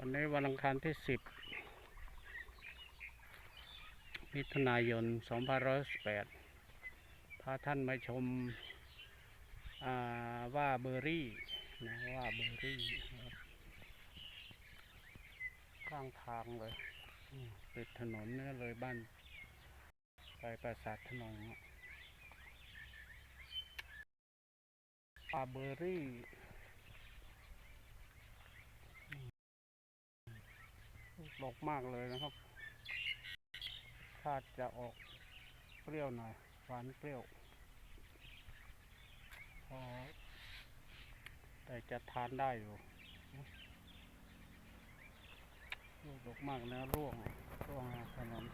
วันนี้วันอังคารที่สิบมิถุนายน 2518พาท่านมาชมาว่าเบอร์รี่นะว่าเบอร์รี่นะครับข้างทางเลยอืมติดถนนเนี่ยเลยบ้านไปปราสาทถนนอะว่าเบอร์รี่ ดกมากเลยนะครับชาติจะออกเปรี้ยวหน่อยหวานเปรี้ยวพอแต่จะทานได้อยู่ลูกดกมากนะร่วงร่วงถนน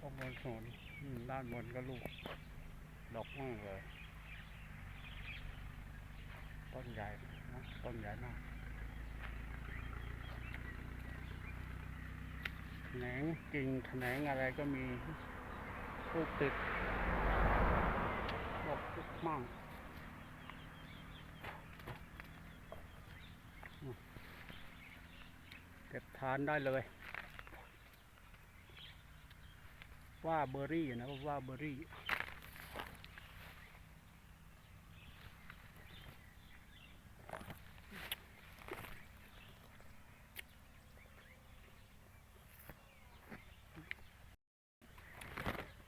ตรงบนถนนด้านบนก็ลูกดกมากเลย ต้นใหญ่นะต้นใหญ่มากแขนงกิ่งแขนงอะไรก็มีลูกติดดอกทุกมั่งเก็บทานได้เลย ว่าเบอร์รี่นะว่าเบอร์รี่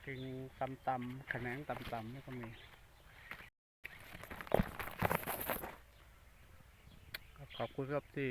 กิ่งต่ำแขนงต่ำนี่ก็มีขอบคุณครับที่